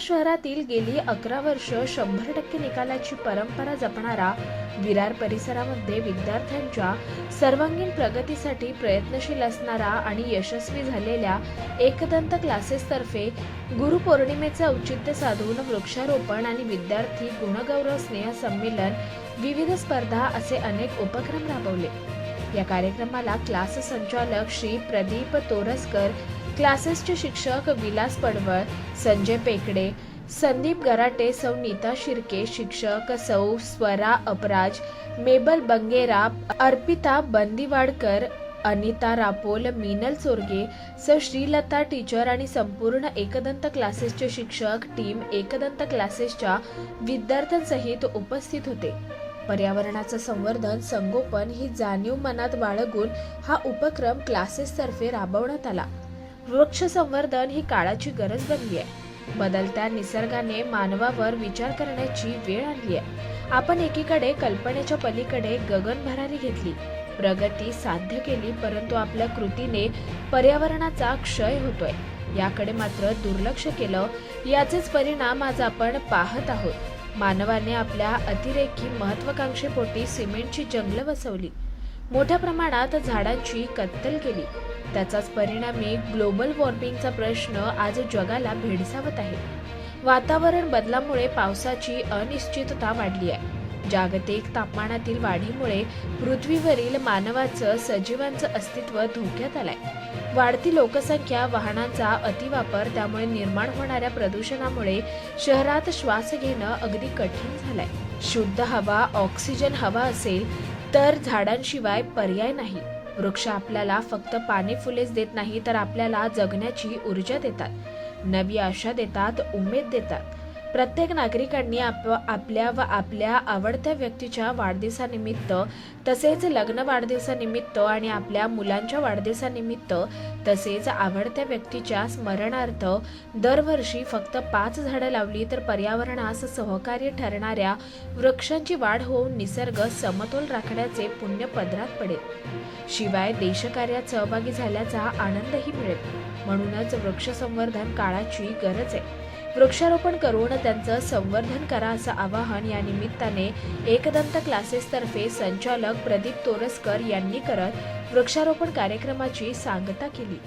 शहरातील गेली अकरा वर्ष शंभर टक्के निकालाची परंपरा जपणारा विरार परिसरामध्ये विद्यार्थ्यांच्या सर्वांगीण प्रगतीसाठी प्रयत्नशील असणारा आणि यशस्वी झालेल्या एकदंत क्लासेसतर्फे गुरुपौर्णिमेचे औचित्य साधून वृक्षारोपण आणि विद्यार्थी गुणगौरव स्नेह संमेलन विविध स्पर्धा असे अनेक उपक्रम राबवले. या कार्यक्रमाला क्लास संचालक श्री प्रदीप तोरसकर क्लासेसचे शिक्षक विलास पडवळ संजय पेकडे संदीप गराटे सौ नीता शिर्के शिक्षक सौ स्वरा अपराज मेबल बंगेरा अर्पिता बंदीवाडकर अनिता रापोल मीनल चोरगे सौ श्रीलता टीचर आणि संपूर्ण एकदंत क्लासेसचे शिक्षक टीम एकदंत क्लासेसच्या विद्यार्थ्यांसहित उपस्थित होते. पर्यावरणाचं संवर्धन संगोपन ही जाणीव मनात बाळगून हा उपक्रम क्लासेसतर्फे राबवण्यात आला. वृक्ष संवर्धन ही काळाची गरज बनली आहे बदलत्या निसर्गाने मानवावर विचार करण्याची वेळ आणली आहे. आपण एकीकडे कल्पनेच्या पलीकडे गगन भरारी घेतली. प्रगती साध्य केली परंतु आपल्या कृतीने पर्यावरणाचा क्षय होतोय. याकडे मात्र दुर्लक्ष केलं याचेच परिणाम आज आपण पाहत आहोत. मानवाने आपल्या अतिरेकी महत्वाकांक्षेपोटी सिमेंटची जंगलं वसवली. मोठ्या प्रमाणात झाडांची कत्तल केली. त्याचाच परिणामी ग्लोबल वॉर्मिंगचा प्रश्न आज जगाला भेडसावत आहे. वातावरण बदलामुळे पावसाची अनिश्चितता वाढली आहे. जागतिक तापमानातील वाढीमुळे पृथ्वीवरील मानवाचं सजीवांचं अस्तित्व धोक्यात आलंय. वाढती लोकसंख्या वाहनांचा अतिवापर त्यामुळे निर्माण होणाऱ्या प्रदूषणामुळे शहरात श्वास घेणं अगदी कठीण झालंय. शुद्ध हवा ऑक्सिजन हवा असेल तर झाडांशिवाय पर्याय नाही. वृक्ष आपल्याला फक्त पाने फुलेच देत नाही तर आपल्याला जगण्याची ऊर्जा देतात. नवी आशा देतात उमेद देतात. प्रत्येक नागरिकांनी आप आपल्या व आपल्या आवडत्या व्यक्तीच्या वाढदिवसानिमित्त तसेच लग्न वाढदिवसानिमित्त आणि आपल्या मुलांच्या वाढदिवसानिमित्त तसेच आवडत्या व्यक्तीच्या स्मरणार्थ दरवर्षी फक्त पाच झाडं लावली तर पर्यावरणास सहकार्य ठरणाऱ्या वृक्षांची वाढ होऊन निसर्ग समतोल राखण्याचे पुण्य पदरात पडेल. शिवाय देशकार्यात सहभागी झाल्याचा आनंदही मिळेल. म्हणूनच वृक्ष संवर्धन काळाची गरज आहे. वृक्षारोपण करून त्यांचं संवर्धन करा असं आवाहन या निमित्ताने एकदंत क्लासेसतर्फे संचालक प्रदीप तोरसकर यांनी करत वृक्षारोपण कार्यक्रमाची सांगता केली.